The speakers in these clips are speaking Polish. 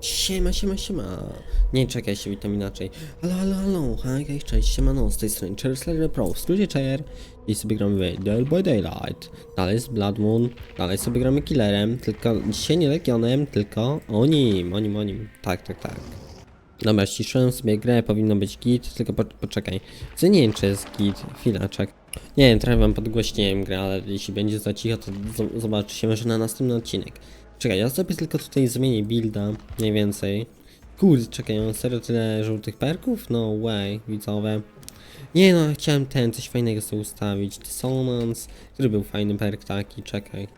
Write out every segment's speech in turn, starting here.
Siema, siema, siema. Nie, czekaj, się witam inaczej. Halo, halo, halo, hej, hej, cześć, siemano, z tej strony Cherry Pro, w skrócie Chair. I sobie gramy w Dead by Daylight. Dalej jest Blood Moon, dalej sobie gramy Killerem, tylko dzisiaj nie Legionem, tylko o nim, o nim, o nim. Tak, tak, tak. Dobra, ściszyłem sobie grę, powinno być git, tylko po, poczekaj. Co nie wiem, czy jest git, chwileczek. Nie wiem, trochę wam podgłośniłem grę, ale jeśli będzie za cicho, to zobaczy się może na następny odcinek. Czekaj, ja sobie tylko tutaj zmienię builda, mniej więcej. Kurde, czekaj, mam serio tyle żółtych perków? No way, widzowe. Nie no, chciałem ten, coś fajnego sobie ustawić. Dissonance, który był fajny perk taki, czekaj.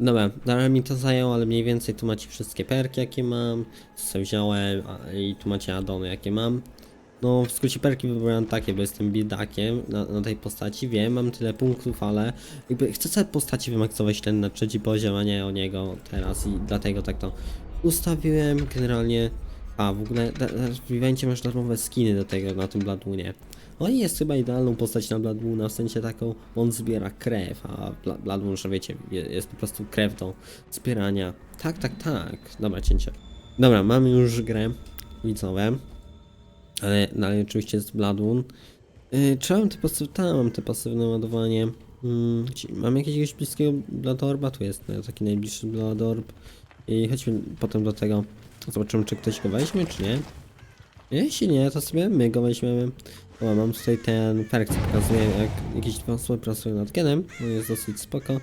Dobra, dalej mi to zajęło, ale mniej więcej tu macie wszystkie perki jakie mam, co wziąłem i tu macie addony jakie mam. No w skrócie perki wybrałem takie, bo jestem biedakiem na, na tej postaci, wiem, mam tyle punktów, ale jakby chcę sobie postaci wymaksować ten na trzeci poziom, a nie o niego teraz i dlatego tak to ustawiłem generalnie. A w ogóle w evencie masz darmowe skiny do tego na tym Bladwoonie. On jest chyba idealną postać na Bladwoona, w sensie taką, on zbiera krew, a Bla- Bladwoon, że wiecie, je- jest po prostu krew do zbierania. Tak, tak, tak. Dobra, cięcie. Dobra, mamy już grę, widzowe. Ale dalej oczywiście jest Bladwoon. Yy, te pasywne? Mam te pasywne ładowanie. Mm, mam jakiegoś bliskiego Bladorba? Tu jest no, taki najbliższy Bladorb. I chodźmy potem do tego. Zobaczymy, czy ktoś go weźmie, czy nie. Jeśli nie, to sobie my go weźmiemy. O, mam tutaj ten perk, co pokazuje, jak jakieś dwa osoby pracują nad genem. On jest dosyć spoko.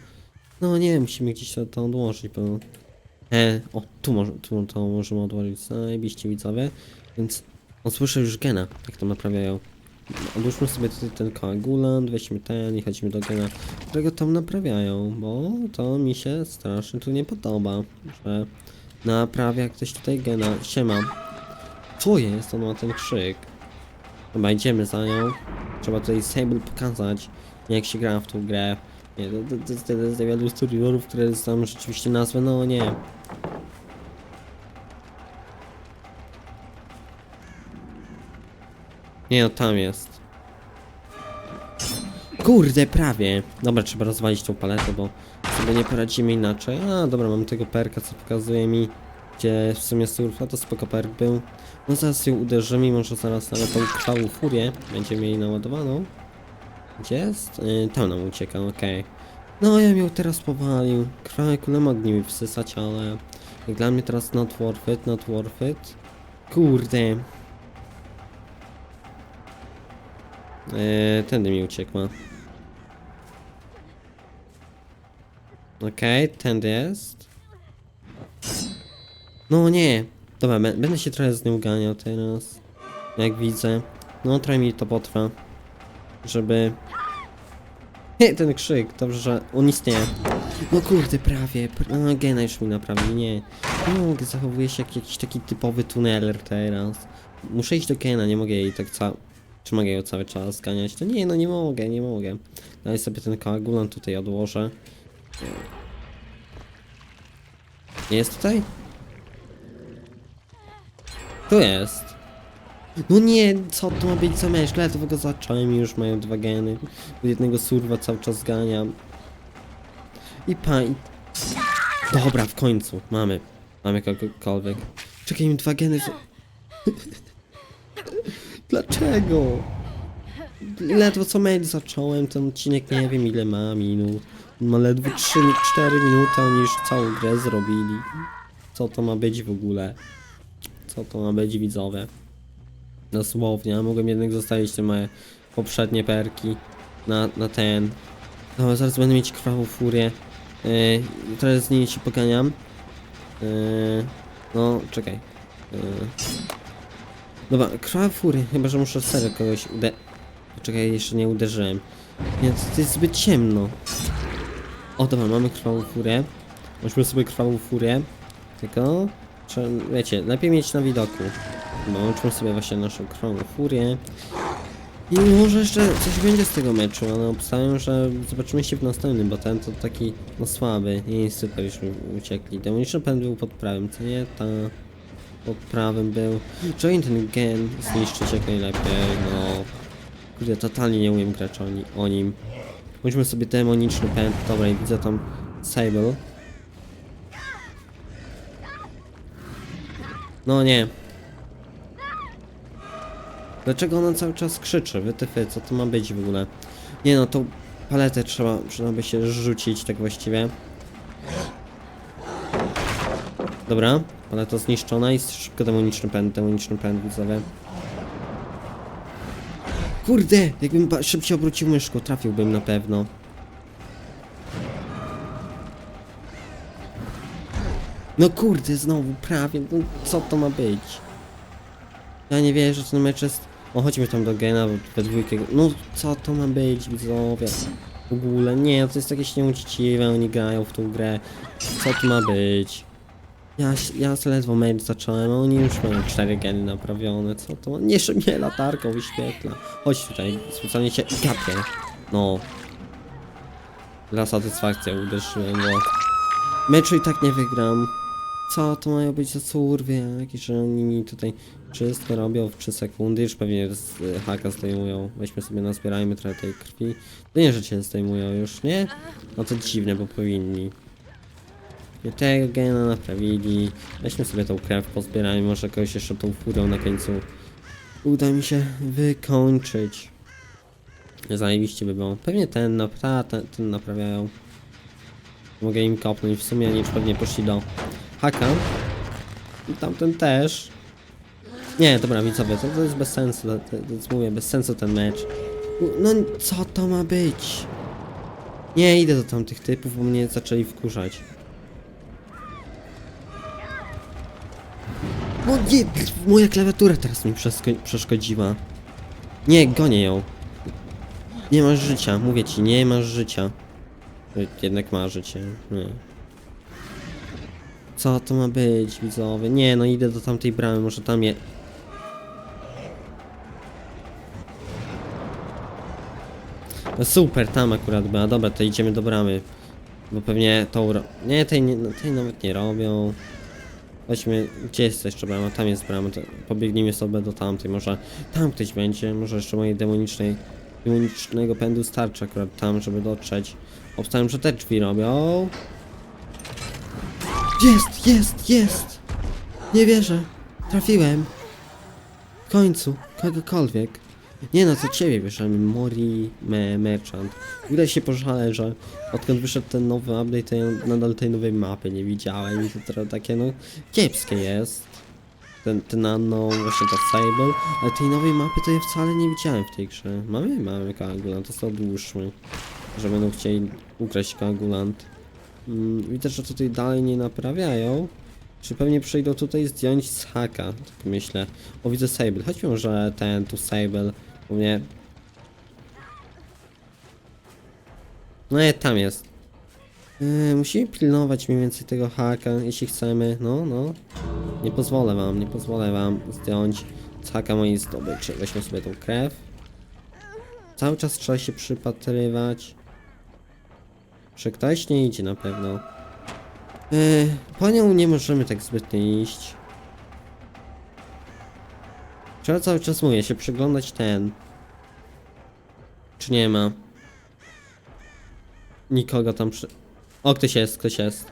No nie, musimy gdzieś to, to odłożyć, bo... E, o, tu, może, tu to możemy odłożyć, zajebiście widzowie. Więc on słyszy już gena, jak to naprawiają. Odłóżmy sobie tutaj ten koagulant, weźmy ten i chodźmy do gena, którego tam naprawiają, bo to mi się strasznie tu nie podoba, że naprawia ktoś tutaj gena. Siema. Co jest? On ma ten krzyk. Chyba idziemy za nią. Trzeba tutaj Sable pokazać, jak się gra w tą grę. Nie, to, jest wielu studiorów, które znam rzeczywiście nazwę, no nie. Nie no, tam jest. Kurde, prawie. Dobra, trzeba rozwalić tą paletę, bo sobie nie poradzimy inaczej. A, dobra, mam tego perka, co pokazuje mi, gdzie w sumie surfa, to spoko perk był. No zaraz ją uderzymy może zaraz nawet tą krwawą furię będziemy mieli naładowaną. Gdzie jest? Yy, tam nam ucieka, okej. No, ja ją teraz powalił. Krwawe kule mogli mi wsysać, ale... Jak dla mnie teraz not worth it, not worth it. Kurde. Eee, tędy mi uciekła. Okej, tędy jest. No nie. Dobra, bę- będę się trochę z nią ganiał teraz. Jak widzę. No, trochę mi to potrwa. Żeby... Nie, ten krzyk, dobrze, że on istnieje. No kurde, prawie. pr- No, gena już mi naprawi, nie. Mogę, zachowuję się jak jakiś taki typowy tuneler teraz. Muszę iść do gena, nie mogę jej tak ca... Czy mogę ją cały czas zganiać? To nie, no nie mogę, nie mogę. Dalej sobie ten koagulant tutaj odłożę. Nie jest tutaj? Tu jest. No nie, co to ma być za mecz? Ledwo zacząłem już mają dwa geny. Jednego surwa cały czas zganiam. I pa... I... Dobra, w końcu. Mamy. Mamy kogokolwiek. Czekaj, im dwa geny... Dlaczego? Ledwo co mail zacząłem, ten odcinek nie wiem ile ma minut. Ma ledwo 3-4 minuty, oni już całą grę zrobili. Co to ma być w ogóle? Co to ma być widzowie? Dosłownie, a mogłem jednak zostawić te moje poprzednie perki na, na ten. No, zaraz będę mieć krwawą furię. Yy, teraz z nimi się poganiam. Yy, no, czekaj. Yy. Dobra, krwawa furia, chyba że muszę serio kogoś ude... Czekaj, jeszcze nie uderzyłem. Nie, to, jest zbyt ciemno. O, dobra, mamy krwawą furię. Weźmy sobie krwawą furię. Tylko, trzeba, wiecie, lepiej mieć na widoku. No, łączmy sobie właśnie naszą krwawą furię. I może jeszcze coś będzie z tego meczu, ale obstawiam, że zobaczymy się w następnym, bo ten to taki, no słaby. I super, już uciekli. Demoniczny pęd był pod prawym, co nie? Ta... Pod prawym był. Oni ten gen zniszczyć jak najlepiej, no... Kurde, totalnie nie umiem grać o, ni o nim. Weźmy sobie demoniczny pęd, dobra i widzę tam Sable. No nie. Dlaczego ona cały czas krzyczy? Wytyfy, co to ma być w ogóle? Nie no, tą paletę trzeba, trzeba by się rzucić tak właściwie. Dobra, paleta zniszczona i szybko demoniczny pęd, demoniczny pęd widzowie. Kurde, jakbym szybciej obrócił myszką, trafiłbym na pewno. No kurde, znowu prawie, no co to ma być? Ja nie wierzę, że ten mecz jest... O, chodźmy tam do Gena, bo we dwójkę... No, co to ma być, widzowie? W ogóle, nie, to jest jakieś nieuczciwe, oni grają w tą grę. Co to ma być? Ja, ja ledwo mecz zacząłem, a oni już mają 4 geny naprawione, co to? Nie, że mnie latarką wyświetla. Chodź tutaj, specjalnie cię gapię. No. Dla satysfakcji uderzyłem, bo... Meczu i tak nie wygram. Co to mają być za curwy jakieś, że oni mi tutaj wszystko robią w 3 sekundy, już pewnie z y, haka zdejmują. Weźmy sobie, nazbierajmy trochę tej krwi. To nie, że cię zdejmują już, nie? No to dziwne, bo powinni. Nie tego gena naprawili. Weźmy sobie tą krew, pozbierajmy, może kogoś jeszcze tą furią na końcu uda mi się wykończyć. Zajebiście by było. Pewnie ten, napra ten, ten naprawiają. Mogę im kopnąć, w sumie oni pewnie poszli do haka. I tamten też. Nie, dobra widzowie, to, to jest bez sensu, to, to, to jest, mówię, bez sensu ten mecz. No co to ma być? Nie, idę do tamtych typów, bo mnie zaczęli wkurzać. No nie, moja klawiatura teraz mi przeszkodziła. Nie, gonię ją. Nie masz życia, mówię ci, nie masz życia. Jednak ma życie. Nie. Co to ma być, widzowie? Nie, no idę do tamtej bramy, może tam je... No super, tam akurat była. Dobra, to idziemy do bramy. Bo pewnie tą... Nie, tej, nie, tej nawet nie robią. Chodźmy, gdzie jest jeszcze brama? Tam jest brama, to pobiegnijmy sobie do tamtej, może tam ktoś będzie, może jeszcze mojej demonicznej, demonicznego pędu starczy akurat tam, żeby dotrzeć. Obstałem, że te drzwi robią. Jest, jest, jest! Nie wierzę, trafiłem. W końcu, kogokolwiek. Nie no, to ciebie bierzemy, Mori me, Merchant. Widać się pożalę, że odkąd wyszedł ten nowy update, to ja nadal tej nowej mapy nie widziałem i to trochę takie no kiepskie jest. Ten, ten nano, właśnie ta Sable, ale tej nowej mapy to ja wcale nie widziałem w tej grze. Mamy? Mamy koagulant, to sobie odłóżmy, że będą chcieli ukraść koagulant. Mm, widzę, że tutaj dalej nie naprawiają. Czy pewnie przyjdą tutaj zdjąć z haka, tak myślę. O, widzę Sable. Chodźmy może ten, tu Sable, u mnie... No nie, tam jest. Yy, musimy pilnować mniej więcej tego haka, jeśli chcemy. No, no. Nie pozwolę wam, nie pozwolę wam zdjąć z haka mojej zdobyczy. Weźmy sobie tą krew. Cały czas trzeba się przypatrywać. Że ktoś nie idzie na pewno. Yy, po nią nie możemy tak zbytnio iść. Trzeba cały czas mówię, się przyglądać ten. Czy nie ma? Nikogo tam przy... O, ktoś jest, ktoś jest.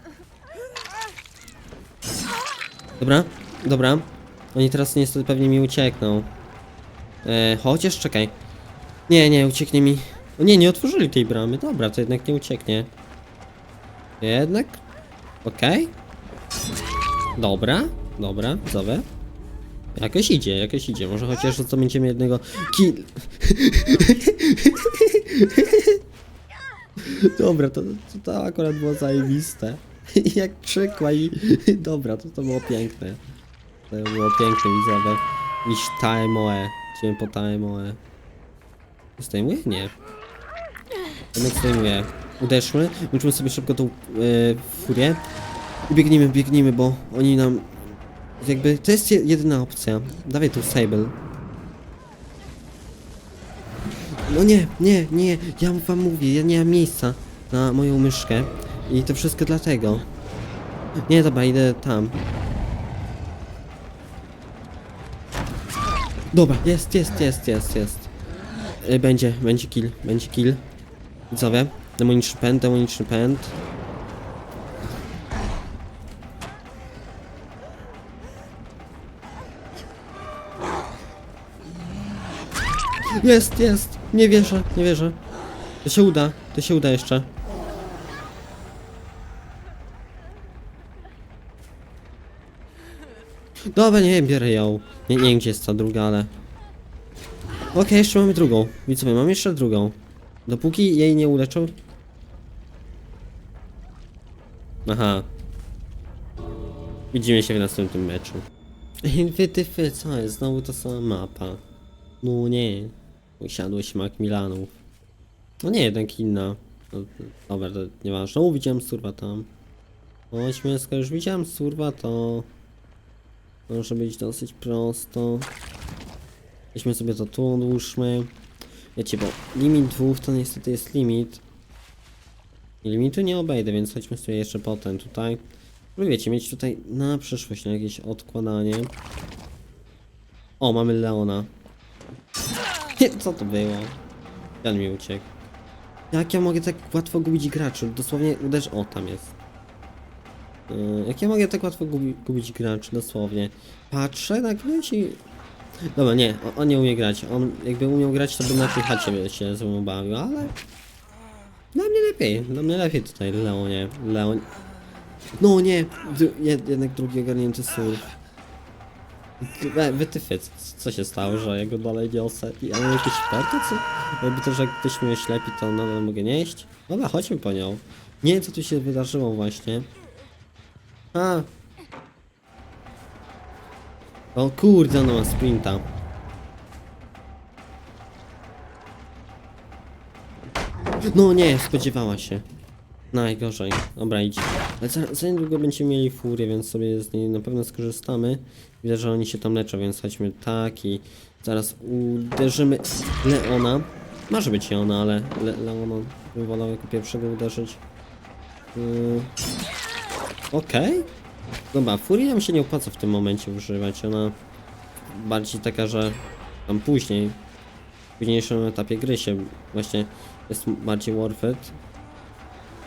Dobra, dobra. Oni teraz niestety pewnie mi uciekną. E, chociaż czekaj. Nie, nie, ucieknie mi. O nie, nie otworzyli tej bramy. Dobra, to jednak nie ucieknie. Jednak? Okej. Dobra, dobra, widzowie. Jakoś idzie, jakoś idzie. Może chociaż co będziemy jednego kill. Dobra, to, to, to akurat było zajebiste. Jak krzykła i... Dobra, to to było piękne. To było piękne, widzowie. Iść Taemoe. Idziemy po Taemoe. Zdejmuje? Nie. Jednak zdejmuje. Uderzmy. Włączymy sobie szybko tą yy, furię. I biegnijmy, biegnijmy, bo oni nam... Jakby, to jest je- jedyna opcja. Dawaj tu Sable. No nie, nie, nie, ja wam mówię, ja nie mam miejsca na moją myszkę i to wszystko dlatego. Nie, dobra, idę tam. Dobra, jest, jest, jest, jest, jest. Y, Będzie, będzie kill, będzie kill. Widzowie, demoniczny pęd, demoniczny pęd. Jest, jest! Nie wierzę, nie wierzę. To się uda, to się uda jeszcze. Dobra, nie biorę ją. Nie, nie wiem, gdzie jest ta druga, ale... Okej, jeszcze mamy drugą. Widzowie, mam jeszcze drugą. Dopóki jej nie uleczą... Aha. Widzimy się w następnym meczu. Wy, ty, fy, co jest? Znowu ta sama mapa. No nie. Usiadłeś Macmillanów. No nie, jednak inna. No, dobra, to nieważne. O, widziałem surwa tam. Chodźmy, skoro już widziałem surwa, to... Może być dosyć prosto. Weźmy sobie to tu, odłóżmy. Wiecie, bo limit dwóch to niestety jest limit. I limitu nie obejdę, więc chodźmy sobie jeszcze potem tutaj. No wiecie, mieć tutaj na przyszłość jakieś odkładanie. O, mamy Leona. Co to było? Ten mi uciekł. Jak ja mogę tak łatwo gubić graczy? Dosłownie uderz... O, tam jest. Yy, jak ja mogę tak łatwo gubi, gubić graczy? Dosłownie. Patrzę, tak leci... Dobra, nie, on, on nie umie grać. On jakby umiał grać, to by na tej chacie się ze mną bawił, ale... Dla mnie lepiej, dla mnie lepiej tutaj, Leonie. Leon... No nie, dru- jed, jednak drugi ogarnięty surf. We, wytyfy, co, się stało, że ja go dalej niosę? Ja mam jakieś perki, co? Jakby to, że ktoś mnie ślepi, to nadal mogę nieść? Dobra, chodźmy po nią. Nie wiem, co tu się wydarzyło właśnie. A. O kurde, ona ma sprinta. No nie, spodziewała się. Najgorzej. Dobra, idź. Ale za, za niedługo będziemy mieli furię, więc sobie z niej na pewno skorzystamy. Widzę, że oni się tam leczą, więc chodźmy tak i zaraz uderzymy Leona. Może być Leona, ale Le Leona bym wolał jako pierwszego uderzyć. Yy. Okej. Dobra, furii nam się nie opłaca w tym momencie używać. Ona bardziej taka, że tam później, w późniejszym etapie gry się właśnie jest bardziej it.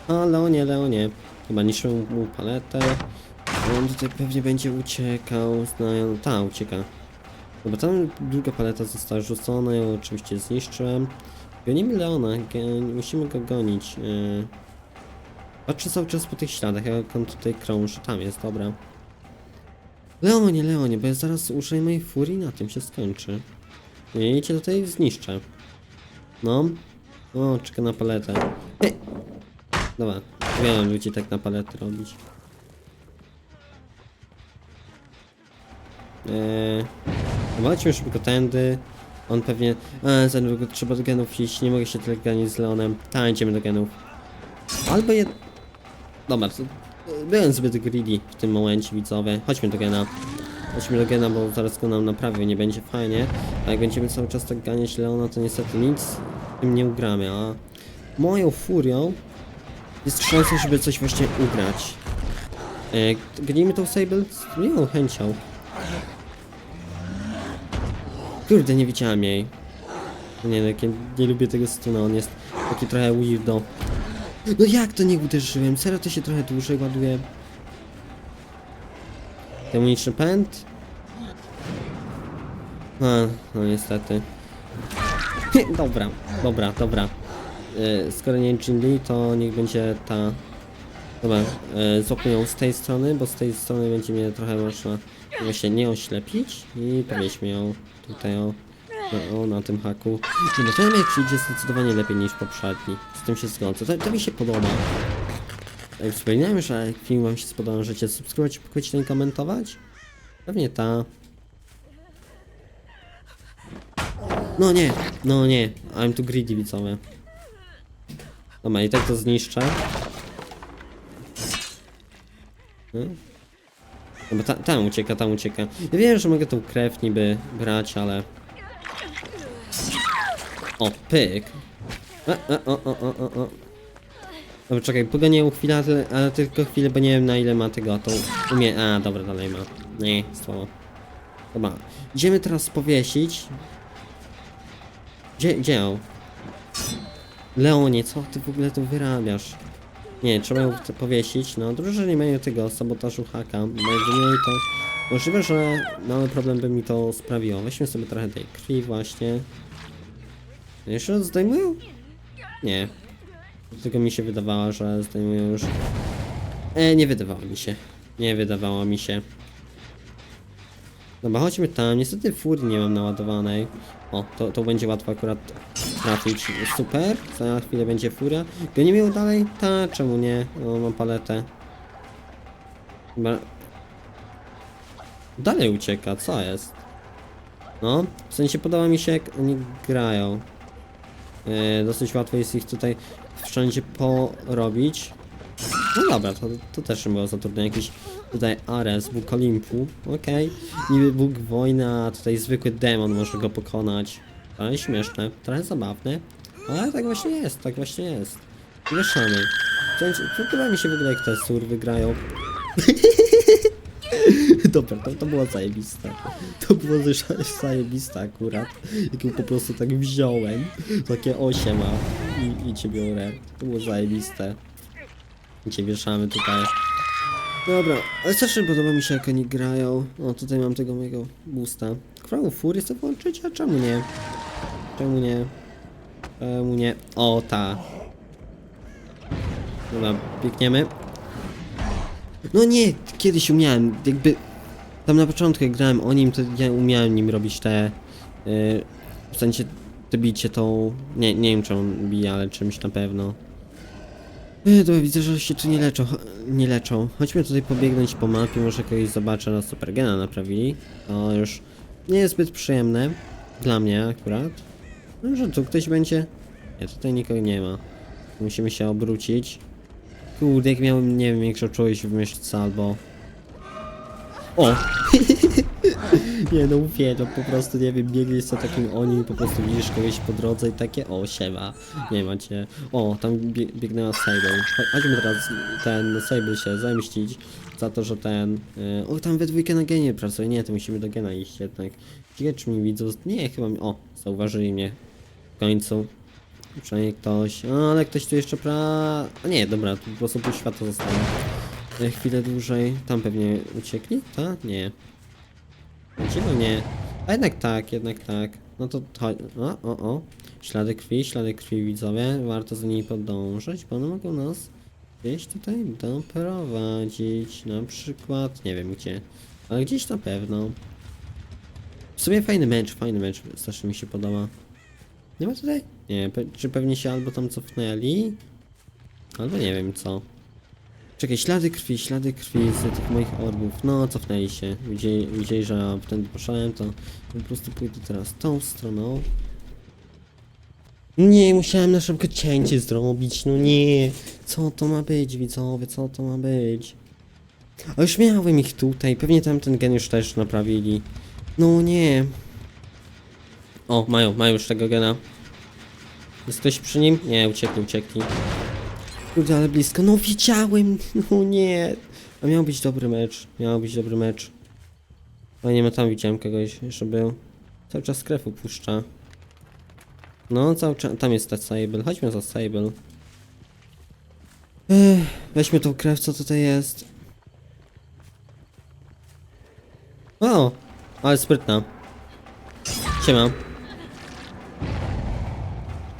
A Leonie, Leonie. Chyba niszczę mu paletę. On tutaj pewnie będzie uciekał, znają... Ta, ucieka. Dobra, tam druga paleta została rzucona, ją oczywiście zniszczyłem. Gonimy Leona, musimy go gonić. Yy. Patrzę cały czas po tych śladach, jak on tutaj krąży. Tam jest, dobra. Leonie, Leonie, bo ja zaraz użyję mojej furii, na tym się skończy. Nie, cię tutaj zniszczę. No. O, czeka na paletę. Dobra, wiem ludzi tak na palety robić. Eee, Zobaczmy szybko tędy. On pewnie... A, za niedługo trzeba do genów iść, nie mogę się tyle ganić z Leonem. Tańczymy do genów. Albo jed... Dobra, to... Byłem zbyt greedy w tym momencie, widzowie. Chodźmy do gena. Chodźmy do gena, bo zaraz go nam naprawię, nie będzie fajnie. A jak będziemy cały czas tak ganiać Leona, to niestety nic tym nie ugramy, a... Moją furią jest szansa, żeby coś właśnie ugrać. E, gnijmy tą Sable z miłą chęcią. Kurde, nie widziałem jej. Nie, no, ja nie lubię tego stuna, on jest taki trochę weirdo. No jak to nie uderzyłem? Serio to się trochę dłużej ładuje. Demoniczny pęd? A, no niestety. dobra, dobra, dobra. E, skoro nie Jinli, to niech będzie ta... Dobra, e, złapię ją z tej strony, bo z tej strony będzie mnie trochę można właśnie nie oślepić i powieźmy ją tutaj o, o, na tym haku. Nie, no ten mecz idzie zdecydowanie lepiej niż poprzedni, z tym się zgodzę, to, to mi się podoba. Jak wspominałem, że jak film wam się spodobał, możecie subskrybować, pokryć i komentować? Pewnie ta. No nie, no nie, I'm too greedy widzowie. Dobra, i tak to zniszczę. Hmm? Dobra, ta, tam ucieka, tam ucieka. Ja wiem, że mogę tą krew niby brać, ale... O, pyk. A, a, o, o, o, o, o. Dobra, czekaj, pogonię ją chwilę, ale, tylko chwilę, bo nie wiem na ile ma tego, to umie... A, dobra, dalej ma. Nie, słabo. Dobra, idziemy teraz powiesić. Gdzie, gdzie? Leonie, co ty w ogóle tu wyrabiasz? Nie, trzeba ją powiesić. No, że nie mają tego sabotażu haka, bo jakby mieli to... Możliwe, że mały problem by mi to sprawiło. Weźmy sobie trochę tej krwi właśnie. Jeszcze zdejmują? Nie. Tylko mi się wydawało, że zdejmują już. E, nie wydawało mi się. Nie wydawało mi się. Dobra, chodźmy tam. Niestety furii nie mam naładowanej. O, to, to będzie łatwo akurat trafić. Super. Za chwilę będzie furia. Gonimy ją dalej? Ta, czemu nie? O, mam paletę. Chyba... Dalej ucieka, co jest? No, w sensie podoba mi się jak oni grają. E, dosyć łatwo jest ich tutaj wszędzie porobić. No dobra, to, to też nie było za trudne. Jakiś tutaj Ares, Bóg Olimpu, okej. Niby Bóg wojny, a tutaj zwykły demon może go pokonać. Trochę śmieszne, trochę zabawne, ale tak właśnie jest, tak właśnie jest. Mieszamy. Podoba mi się w ogóle jak te surwy grają. Dobra, to, to było zajebiste. To było zaj- zajebiste akurat. Jak ją po prostu tak wziąłem. Takie 8 ma i, i cię biorę. To było zajebiste. I cię wieszamy tutaj. Dobra, ale strasznie podoba mi się jak oni grają. O, tutaj mam tego mojego boosta. Crown Fury chcę włączyć, a czemu nie? Czemu nie? Czemu nie? O, ta. Dobra, biegniemy. No nie, kiedyś umiałem, jakby tam na początku jak grałem o nim, to ja umiałem nim robić te, yy, w sensie to bicie tą, nie, nie wiem on bije, ale czymś na pewno. Yy, dobra, widzę, że się tu nie leczą, nie leczą. Chodźmy tutaj pobiegnąć po mapie, może kogoś zobaczę, na Supergena naprawili. To już nie jest zbyt przyjemne, dla mnie akurat. No, że tu ktoś będzie? Nie, tutaj nikogo nie ma. Musimy się obrócić. Kurde, jak miałem, nie wiem, większą czułość w myszce albo... O! nie no, uwielbiam, po prostu, nie wiem, biegniesz za takim oni po prostu widzisz kogoś po drodze i takie, o, siema, nie macie. O, tam bie biegnęła Sable. Cho- Chodźmy teraz ten Sable się zemścić za to, że ten... y, o, tam we dwójkę na genie pracuje, nie, to musimy do gena iść jednak. Ciekawe, czy mi widzą, nie, chyba mi... O, zauważyli mnie. W końcu. Przynajmniej ktoś. O, ale ktoś tu jeszcze pra... A nie, dobra, tu po prostu pół zostało. E, Chwilę dłużej. Tam pewnie uciekli? Tak? Nie. Uciekli? Nie. A jednak tak, jednak tak. No to chodź. O, o, o. Ślady krwi, ślady krwi widzowie. Warto za nimi podążać, bo one mogą nas gdzieś tutaj doprowadzić. Na przykład, nie wiem gdzie, ale gdzieś na pewno. W sumie fajny mecz, fajny mecz. Strasznie mi się podoba. Nie ma tutaj? Nie, pe czy pewnie się albo tam cofnęli? Albo nie wiem co. Czekaj, ślady krwi, ślady krwi z tych moich orbów. No, cofnęli się. Widzieli, widzieli że ja wtedy poszedłem, to po prostu pójdę teraz tą stroną. Nie, musiałem na szybko cięcie zrobić, no nie. Co to ma być, widzowie, co to ma być? A już miałem ich tutaj, pewnie tam ten gen już też naprawili. No nie. O, mają, mają już tego gena. Jest ktoś przy nim? Nie, uciekli, uciekli. Kurde, ale blisko. No widziałem! No nie! A miał być dobry mecz. Miał być dobry mecz. A nie ma tam widziałem kogoś, jeszcze był. Cały czas krew upuszcza. No, cały czas. Tam jest ta Sable. Chodźmy za Sable. Ech, weźmy tą krew, co tutaj jest. O! Ale sprytna. Siema.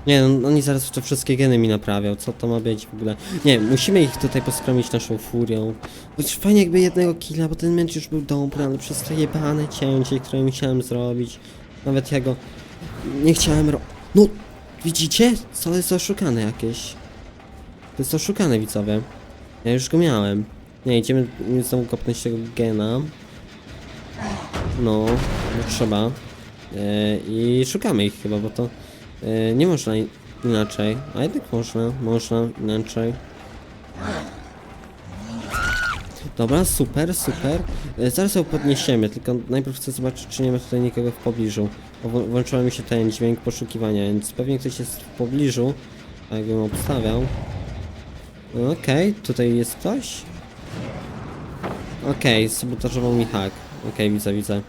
Nie, no oni zaraz te wszystkie geny mi naprawią, co to ma być w ogóle? Nie, musimy ich tutaj poskromić naszą furią. Chociaż fajnie jakby jednego killa, bo ten mecz już był dobry, ale przez to jebane cięcie, które musiałem zrobić. Nawet ja go nie chciałem ro... No, widzicie? Co jest oszukane jakieś? To jest oszukane widzowie. Ja już go miałem. Nie, idziemy znowu kopnąć tego gena. No, no trzeba. E, I szukamy ich chyba, bo to nie można inaczej. A jednak można, można inaczej. Dobra, super, super. E, zaraz ją podniesiemy, tylko najpierw chcę zobaczyć, czy nie ma tutaj nikogo w pobliżu. Włączyła mi się ten dźwięk poszukiwania, więc pewnie ktoś jest w pobliżu. A jakbym obstawiał. Okej, tutaj jest ktoś. Okej, sabotażował mi hak. Okej, widzę, widzę.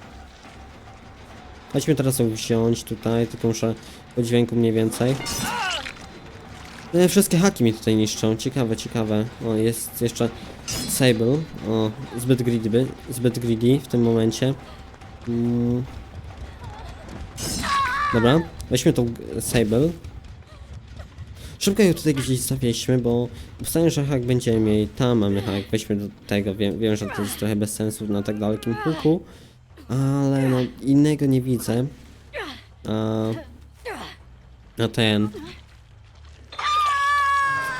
Chodźmy teraz ją wziąć tutaj, tylko muszę po dźwięku mniej więcej. E, wszystkie haki mi tutaj niszczą, ciekawe, ciekawe. O, jest jeszcze Sable. O, zbyt greedy, by- zbyt greedy w tym momencie. Mm. Dobra, weźmy tą Sable. Szybko ją tutaj gdzieś zawieźmy, bo wstanie, że hak będziemy mieli tam, mamy hak, weźmy do tego, wiem, wiem, że to jest trochę bez sensu na tak dalekim huku, ale no innego nie widzę. A, a ten...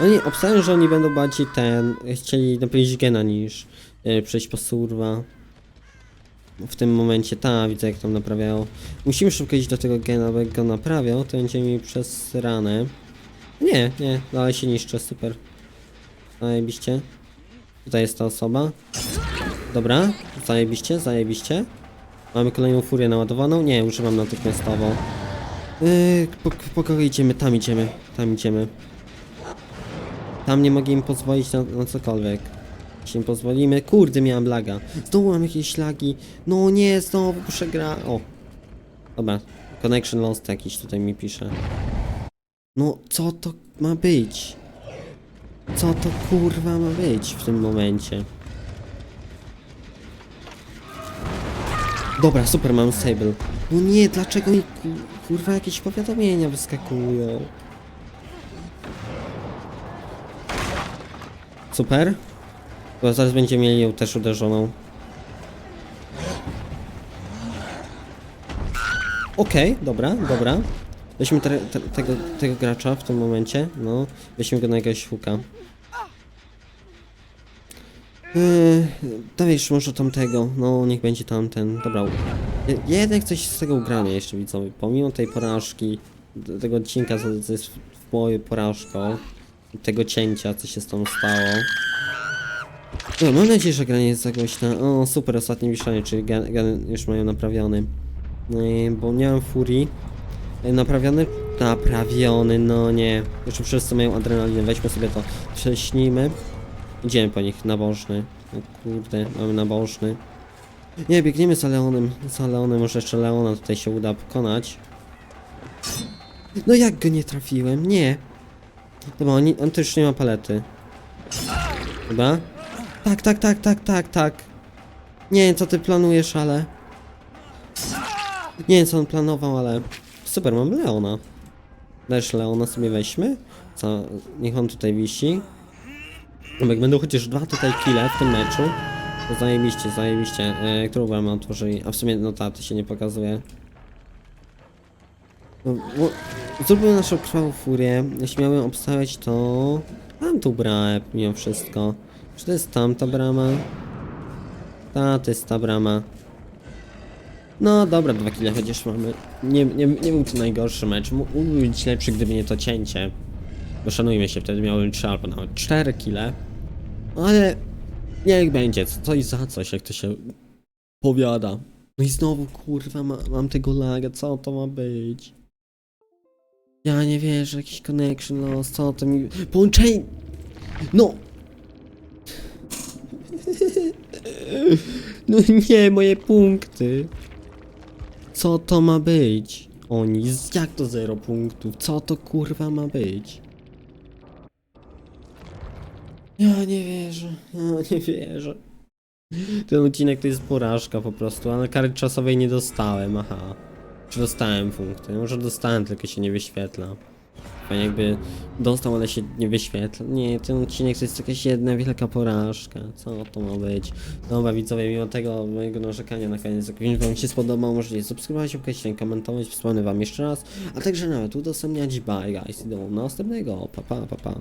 Oni obstawiam, że oni będą bardziej ten, chcieli naprawić gena niż y, przejść po surwa. W tym momencie, ta, widzę jak tam naprawiają. Musimy szybko iść do tego gena, bo jak go naprawią, to będziemy mieli przez ranę. Nie, nie, dalej się niszczy, super. Zajebiście. Tutaj jest ta osoba. Dobra, zajebiście, zajebiście. Mamy kolejną furię naładowaną? Nie, używam natychmiastowo. Yy, po, po idziemy? Tam idziemy, tam idziemy. Tam nie mogę im pozwolić na, na cokolwiek. Jeśli im pozwolimy. Kurde, miałem laga. Znowu mam jakieś lagi. No nie, znowu przegra. O. Dobra. Connection lost jakiś tutaj mi pisze. No, co to ma być? Co to kurwa ma być w tym momencie? Dobra, super, mam Sable. No nie, dlaczego mi kurwa jakieś powiadomienia wyskakują? Super. Bo zaraz będziemy mieli ją też uderzoną. Okej, dobra, dobra. Weźmy te, te, tego, tego gracza w tym momencie. No, weźmy go na jakiegoś huka. Yy, dawaj jeszcze może tamtego. No, niech będzie tamten. Dobra. Jednak coś z tego ugrania jeszcze widzowie. Pomimo tej porażki, tego odcinka, co, jest w, moją porażką, tego cięcia, co się z tą stało. No, mam nadzieję, że gra nie jest głośna. O, super, ostatnie wiszenie, czyli gen już mają naprawiony. Yy, bo miałem Furii. Yy, Naprawiony? Naprawiony, no nie. Jeszcze wszyscy mają adrenalinę, weźmy sobie to, prześnijmy. Idziemy po nich, nabożny. O kurde, mamy nabożny. Nie, biegniemy za Leonem, za Leonem, może jeszcze Leona tutaj się uda pokonać. No jak go nie trafiłem? Nie. Dobra, on, on już nie ma palety. Chyba? Tak, tak, tak, tak, tak, tak. Nie wiem co ty planujesz, ale... Nie wiem co on planował, ale... Super, mamy Leona. Też Leona sobie weźmy. Co? Niech on tutaj wisi. No, Jak będą chociaż dwa tutaj kile w tym meczu, to zajebiście, zajebiście. E, którą bramę otworzyli? A w sumie, no ta, to się nie pokazuje. No, bo, zróbmy naszą krwawą furię. Jeśli miałem obstawiać, to... Mam tu bramę, mimo wszystko. Czy to jest tamta brama? Ta, to jest ta brama. No dobra, dwa kile chociaż mamy. Nie, nie, nie był to najgorszy mecz. Mógł być lepszy, gdyby nie to cięcie. Bo szanujmy się, wtedy miałem 3 albo nawet 4 kile. Ale niech będzie, co- coś za coś, jak to się powiada. No i znowu, kurwa, ma, mam tego laga, co to ma być? Ja nie wierzę, jakiś connection loss, co to mi... Połączenie... No! No nie, moje punkty. Co to ma być? Oni, jak to zero punktów? Co to kurwa ma być? Ja nie wierzę, ja nie wierzę. Ten odcinek to jest porażka po prostu, ale kary czasowej nie dostałem, aha. Czy dostałem punkty? Może dostałem, tylko się nie wyświetla. Fajnie jakby dostał, ale się nie wyświetla. Nie, ten odcinek to jest jakaś jedna wielka porażka. Co to ma być? Dobra widzowie, mimo tego mojego narzekania na koniec, jak film wam się spodobał, możecie subskrybować, łapkę komentować, wspomnę wam jeszcze raz, a także nawet udostępniać. Bye guys, do następnego. Pa pa, pa pa.